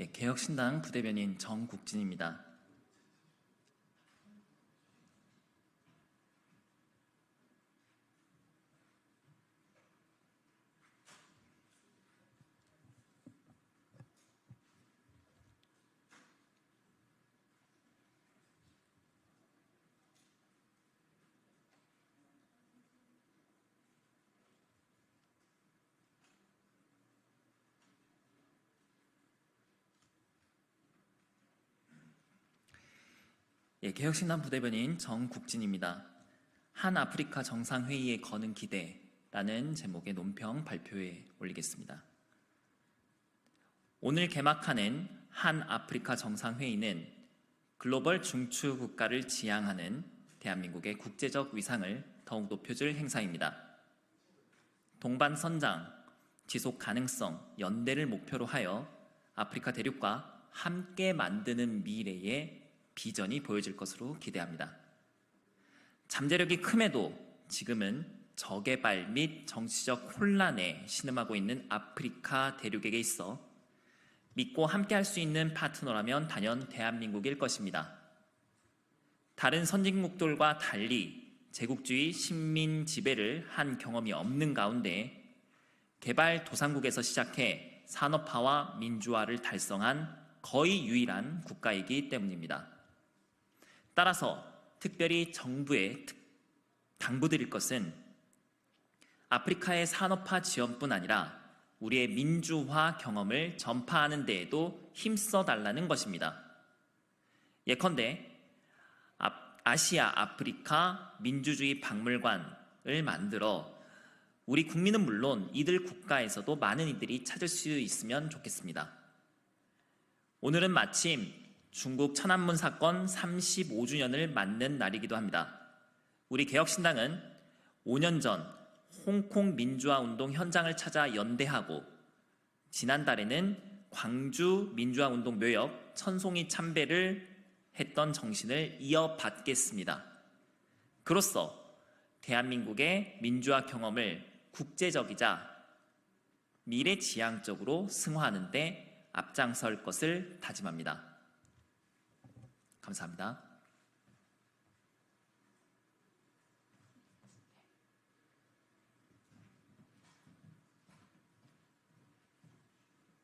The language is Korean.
예, 개혁신당 부대변인 정국진입니다. 예, 개혁신당 부대변인 정국진입니다. 한 아프리카 정상회의에 거는 기대라는 제목의 논평 발표에 올리겠습니다. 오늘 개막하는 한 아프리카 정상회의는 글로벌 중추 국가를 지향하는 대한민국의 국제적 위상을 더욱 높여줄 행사입니다. 동반 선장, 지속 가능성, 연대를 목표로 하여 아프리카 대륙과 함께 만드는 미래의 비전이 보여질 것으로 기대합니다. 잠재력이 큼에도 지금은 저개발 및 정치적 혼란에 신음하고 있는 아프리카 대륙에게 있어 믿고 함께 할 수 있는 파트너라면 단연 대한민국일 것입니다. 다른 선진국들과 달리 제국주의 식민 지배를 한 경험이 없는 가운데 개발 도상국에서 시작해 산업화와 민주화를 달성한 거의 유일한 국가이기 때문입니다. 따라서 특별히 정부에 당부드릴 것은 아프리카의 산업화 지원뿐 아니라 우리의 민주화 경험을 전파하는 데에도 힘써 달라는 것입니다. 예컨대 아시아 아프리카 민주주의 박물관을 만들어 우리 국민은 물론 이들 국가에서도 많은 이들이 찾을 수 있으면 좋겠습니다. 오늘은 마침 중국 천안문 사건 35주년을 맞는 날이기도 합니다. 우리 개혁신당은 5년 전 홍콩 민주화 운동 현장을 찾아 연대하고 지난달에는 광주 민주화 운동 묘역 천송이 참배를 했던 정신을 이어받겠습니다. 그로써 대한민국의 민주화 경험을 국제적이자 미래지향적으로 승화하는 데 앞장설 것을 다짐합니다. 감사합니다.